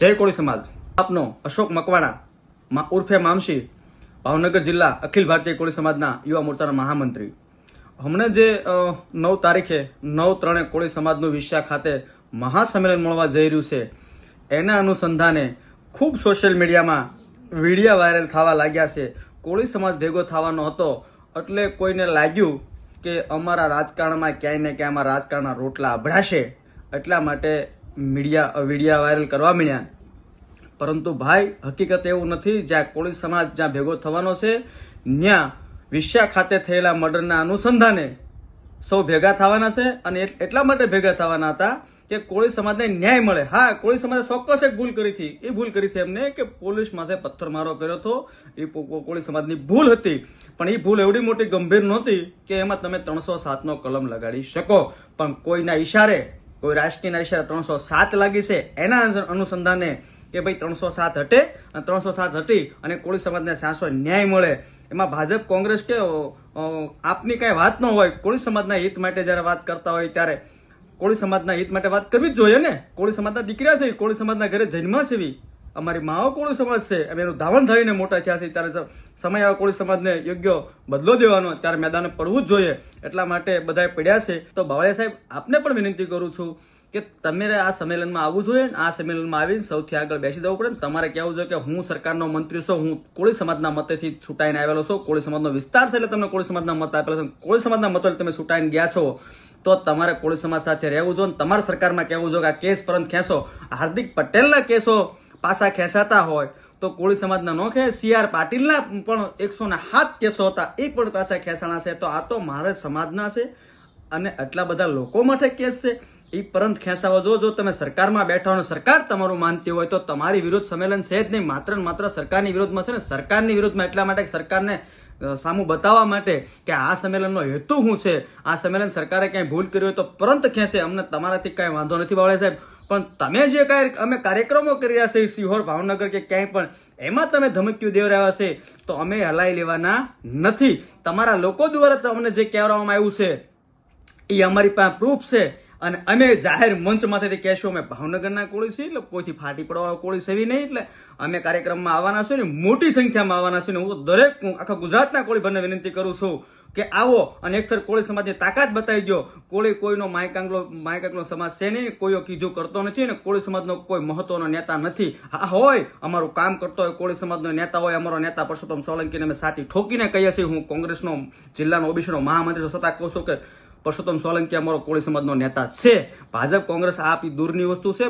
જય કોળી સમાજ. આપનો અશોક મકવાણા, મા- ઉર્ફે મામશી, ભાવનગર જિલ્લા અખિલ ભારતીય કોળી સમાજના યુવા મોરચાના મહામંત્રી. હમણાં જે નવ તારીખે નવ ત્રણે કોળી સમાજનું વિશા ખાતે મહાસંમેલન મળવા જઈ રહ્યું છે, એના અનુસંધાને ખૂબ સોશિયલ મીડિયામાં વિડીયા વાયરલ થવા લાગ્યા છે. કોળી સમાજ ભેગો થવાનો હતો, એટલે કોઈને લાગ્યું કે અમારા રાજકારણમાં ક્યાંય ને ક્યાંય અમારા રાજકારણના રોટલા અભડાશે, એટલા માટે મીડિયા વિડીયા વાયરલ કરવા મળ્યા પરંતુ ભાઈ, હકીકત એવું નથી, જ્યાં કોળી સમાજ જ્યાં ભેગો થવાનો છે ત્યાં વિશ્યા ખાતે થયેલા મર્ડરના અનુસંધાને સૌ ભેગા થવાના છે અને એટ- એટલા માટે ભેગા થવાના હતા કે કોળી સમાજને ન્યાય મળે. હા, કોળી સમાજે ચોક્કસ એક ભૂલ કરી હતી. એ ભૂલ કરી હતી એમને કે પોલીસ માથે પથ્થરમારો કર્યો હતો. એ કોળી સમાજની ભૂલ હતી. પણ એ ભૂલ એવડી મોટી ગંભીર નહોતી કે એમાં તમે ત્રણસો સાતનો કલમ લગાડી શકો. પણ કોઈના ઈશારે કોઈ રાજકીયના ઇશારા ત્રણસો સાત લાગી છે, એના અનુ- અનુસંધાને કે ભાઈ ત્રણસો સાત હટે અને ત્રણસો સાત હટી અને કોળી સમાજને સાસો ન્યાય મળે એમાં ભાજપ, કોંગ્રેસ કે આપની કાંઈ વાત ન હોય, કોળી સમાજના હિત માટે જ્યારે વાત કરતા હોય ત્યારે કોળી સમાજના હિત માટે વાત કરવી જ જોઈએ ને કોળી સમાજના દીકરા છે, કોળી સમાજના ઘરે જન્મ ઈ. અમારી માઓ કોળી સમાજ છે, અમે એનું ધાવણ થઈને મોટા થયા છે, ત્યારે સમય આવે કોળી સમાજને યોગ્ય બદલો દેવાનો ત્યારે મેદાને પડવું જ જોઈએ. એટલા માટે બધાએ પડ્યા છે. તો બાવળિયા સાહેબ, આપને પણ વિનંતી કરું છું કે તમારે આ સંમેલનમાં આવવું જોઈએ ને આ સંમેલનમાં આવીને સૌથી આગળ બેસી જવું પડે ને તમારે કહેવું જોઈએ કે હું સરકારનો મંત્રી છું, હું કોળી સમાજના મતેથી છૂટાઈને આવેલો છું, કોળી સમાજનો વિસ્તાર છે એટલે તમને કોળી સમાજના મત આપેલા છે. કોળી સમાજના મતો તમે છૂટાઈને ગયા છો, તો તમારે કોળી સમાજ સાથે રહેવું જોઈએ તમારે સરકારમાં કહેવું જોઈએ કે આ કેસ પરત ખેંચો. હાર્દિક પટેલના કેસો પાછા ખેંચાતા હોય તો કોળી સમાજના ન ખેંચ સી આર પાટીલના પણ એકસો ને સાત કેસો હતા. એ પણ પાછા ખેંચાણા છે. તો આ તો મારે સમાજના છે અને આટલા બધા લોકો માટે કેસ છે. એ પરંત ખેંચાવો. જો જો તમે સરકારમાં બેઠા હોય સરકાર તમારું માનતી હોય તો તમારી વિરુદ્ધ સંમેલન છે જ નહીં. માત્ર ને માત્ર સરકારની વિરુદ્ધમાં છે ને સરકારની વિરુદ્ધમાં. એટલા માટે સરકારને સામું બતાવવા માટે કે આ સંમેલનનો હેતુ શું છે? આ સંમેલન સરકારે ક્યાંય ભૂલ કરી હોય તો પરંત ખેંચે. અમને તમારાથી કાંઈ વાંધો નથી બાવળે સાહેબ. પણ તમે જે કાંઈ અમે કાર્યક્રમો કરી રહ્યા છે સિહોર ભાવનગર કે ક્યાંય પણ, એમાં તમે ધમકીઓ દેવરાવ્યા છે તો અમે હલાઈ લેવાના નથી. તમારા લોકો દ્વારા તમને જે કહેવામાં આવ્યું છે, એ અમારી પાસે પ્રૂફ છે. અને અમે જાહેર મંચમાંથી કહેશું, અમે ભાવનગરના કોળી છીએ, એટલે કોઈથી ફાટી પડવા કોળી સેવી નહીં, એટલે અમે કાર્યક્રમમાં આવવાના છે ને મોટી સંખ્યામાં આવવાના છે ને હું દરેક આખા ગુજરાતના કોળી ભાઈને વિનંતી કરું છું. કે આવો અને એક ફેર કોળી સમાજની તાકાત બતાવી દો કોળી કોઈનો માયકાંગલો માયકાંગલો સમાજ છે નહીં, કોઈઓ કીધું કરતો નથી અને કોળી સમાજનો કોઈ મહત્વનો નેતા નથી. હા, હોય, અમારું કામ કરતો હોય કોળી સમાજનો નેતા હોય, અમારો નેતા પરસોત્તમ સોલંકીને અમે સાથી ઠોકીને કહીએ છીએ. હું કોંગ્રેસનો, જિલ્લાનો, ઓબીસીનો મહામંત્રી છતાં કહું છું કે પરસોત્તમ સોલંકી અમારો કોળી સમાજનો નેતા છે. ભાજપ, કોંગ્રેસ આપી દૂરની વસ્તુ છે.